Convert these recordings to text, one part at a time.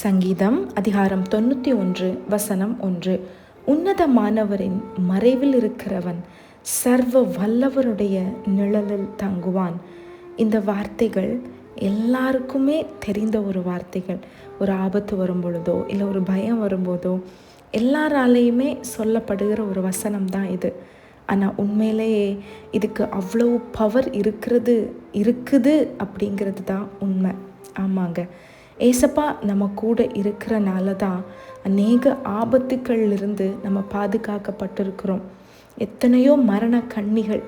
சங்கீதம் அதிகாரம் தொண்ணூற்றி ஒன்று வசனம் ஒன்று. உன்னதமானவரின் மறைவில் இருக்கிறவன் சர்வ வல்லவருடைய நிழலில் தங்குவான். இந்த வார்த்தைகள் எல்லாருக்குமே தெரிந்த ஒரு வார்த்தைகள். ஒரு ஆபத்து வரும் பொழுதோ இல்லை ஒரு பயம் வரும்போதோ எல்லாராலேயுமே சொல்லப்படுகிற ஒரு வசனம் தான் இது. ஆனால் உண்மையிலேயே இதுக்கு அவ்வளோ பவர் இருக்கிறது இருக்குது அப்படிங்கிறது தான் உண்மை. ஆமாங்க. ஏசப்பா நம்ம கூட இருக்கிறனால தான் அநேக ஆபத்துக்களிலிருந்து நம்ம பாதுகாக்கப்பட்டிருக்கிறோம். எத்தனையோ மரண கண்ணிகள்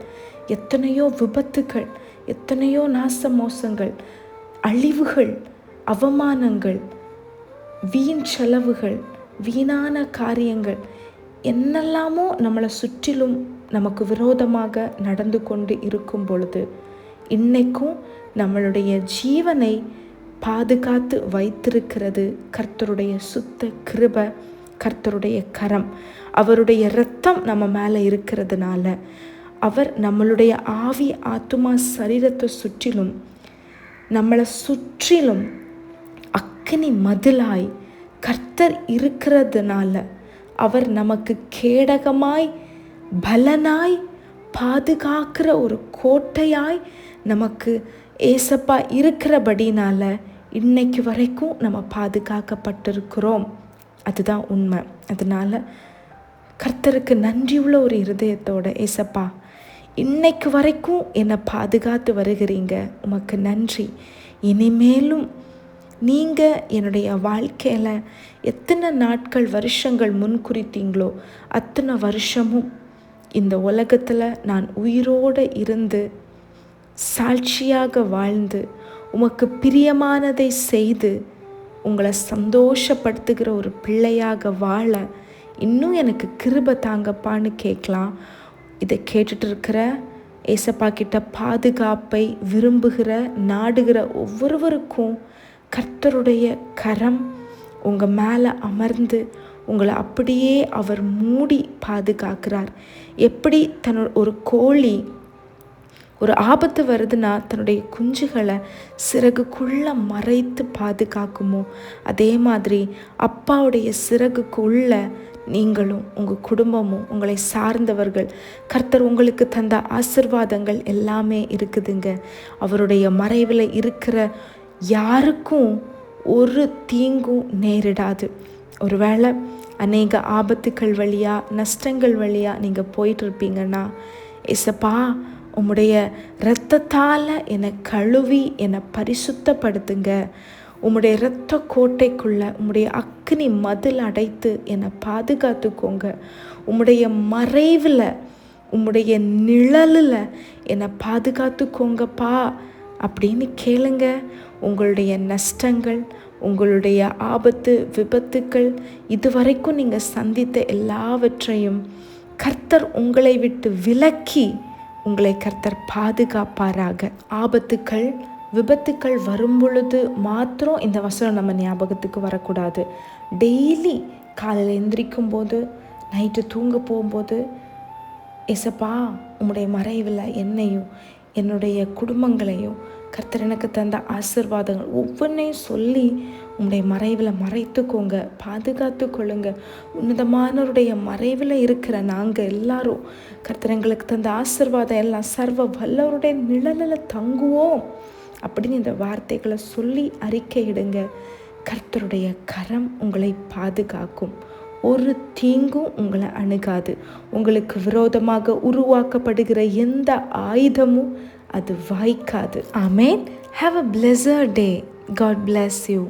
எத்தனையோ விபத்துக்கள் எத்தனையோ நாச மோசங்கள் அழிவுகள் அவமானங்கள் வீண் செலவுகள் வீணான காரியங்கள் என்னெல்லாமோ நம்மளை சுற்றிலும் நமக்கு விரோதமாக நடந்து கொண்டு இருக்கும் பொழுது இன்னைக்கும் நம்மளுடைய ஜீவனை பாதுகாத்து வைத்திருக்கிறது கர்த்தருடைய சுத்த கிருப கர்த்தருடைய கரம். அவருடைய இரத்தம் நம்ம மேலே இருக்கிறதுனால. அவர் நம்மளுடைய ஆவி ஆத்துமா சரீரத்தை சுற்றிலும் நம்மளை சுற்றிலும் அக்கினி மதிலாய் கர்த்தர் இருக்கிறதுனால அவர் நமக்கு கேடகமாய் பலனாய் பாதுகாக்கிற ஒரு கோட்டையாய் நமக்கு ஏசப்பா இருக்கிறபடினால இன்னைக்கு வரைக்கும் நம்ம பாதுகாக்கப்பட்டிருக்கிறோம். அதுதான் உண்மை. அதனால் கர்த்தருக்கு நன்றியுள்ள ஒரு இருதயத்தோட ஏசப்பா இன்னைக்கு வரைக்கும் என்னை பாதுகாத்து வருகிறீங்க. உமக்கு நன்றி. இனிமேலும் நீங்கள் என்னுடைய வாழ்க்கையில் எத்தனை நாட்கள் வருஷங்கள் முன் குறித்தீங்களோ அத்தனை வருஷமும் இந்த உலகத்தில் நான் உயிரோடு இருந்து சாட்சியாக வாழ்ந்து உமக்கு பிரியமானதை செய்து உங்களை சந்தோஷப்படுத்துகிற ஒரு பிள்ளையாக வாழ இன்னும் எனக்கு கிருப தாங்கப்பான்னு கேட்கலாம். இதை கேட்டுட்டு இருக்கிற ஏசப்பா கிட்ட பாதுகாப்பை விரும்புகிற நாடுகிற ஒவ்வொருவருக்கும் கர்த்தருடைய கரம் உங்கள் மேலே அமர்ந்து உங்களை அப்படியே அவர் மூடி பாதுகாக்கிறார். எப்படி தன்னோட ஒரு கோழி ஒரு ஆபத்து வருதுன்னா தன்னுடைய குஞ்சுகளை சிறகுக்குள்ளே மறைத்து பாதுகாக்குமோ? அதே மாதிரி அப்பாவுடைய சிறகுக்குள்ள நீங்களும் உங்கள் குடும்பமும் உங்களை சார்ந்தவர்கள் கர்த்தர் உங்களுக்கு தந்த ஆசிர்வாதங்கள் எல்லாமே இருக்குதுங்க. அவருடைய மறைவில் இருக்கிற யாருக்கும் ஒரு தீங்கும் நேரிடாது. ஒருவேளை அநேக ஆபத்துக்கள் வழியாக நஷ்டங்கள் வழியாக நீங்கள் போயிட்டுருப்பீங்கன்னா இசப்பா உம்முடைய இரத்தத்தால் என்னை கழுவி என்னை பரிசுத்தப்படுத்துங்க. உம்முடைய இரத்த கோட்டைக்குள்ளே உம்முடைய அக்னி மதில் அடைத்து என்னை பாதுகாத்துக்கோங்க. உம்முடைய மறைவில் உம்முடைய நிழலில் என்னை பாதுகாத்துக்கோங்கப்பா அப்படின்னு கேளுங்க. உங்களுடைய நஷ்டங்கள் உங்களுடைய ஆபத்து விபத்துக்கள் இதுவரைக்கும் நீங்கள் சந்தித்த எல்லாவற்றையும் கர்த்தர் உங்களை விட்டு விலக்கி உங்களை கர்த்தர் பாதுகாப்பாராக. ஆபத்துக்கள் விபத்துக்கள் வரும் பொழுது மாத்திரம் இந்த வசனம் நம்ம ஞாபகத்துக்கு வரக்கூடாது. டெய்லி காலையில் எந்திரிக்கும் போது நைட்டு தூங்க போகும்போது எசப்பா உங்களுடைய மறைவில் என்னையும் என்னுடைய குடும்பங்களையும் கர்த்தர் எனக்கு தந்த ஆசிர்வாதங்கள் ஒவ்வொன்றையும் சொல்லி உங்களுடைய மறைவில் மறைத்துக்கோங்க பாதுகாத்து கொள்ளுங்க உன்னதமானவருடைய மறைவில் இருக்கிற நாங்கள் எல்லாரும் கர்த்தர் எங்களுக்கு தந்த ஆசிர்வாதம் எல்லாம் சர்வ வல்லவருடைய நிழலில் தங்குவோம் அப்படின்னு இந்த வார்த்தைகளை சொல்லி அறிக்கையிடுங்க. கர்த்தருடைய கரம் உங்களை பாதுகாக்கும். ஒரு தீங்கும் உங்களை அணுகாது. உங்களுக்கு விரோதமாக உருவாக்கப்படுகிற எந்த ஆயுதமும் அது வாய்க்காது. Amen have a pleasure day God bless you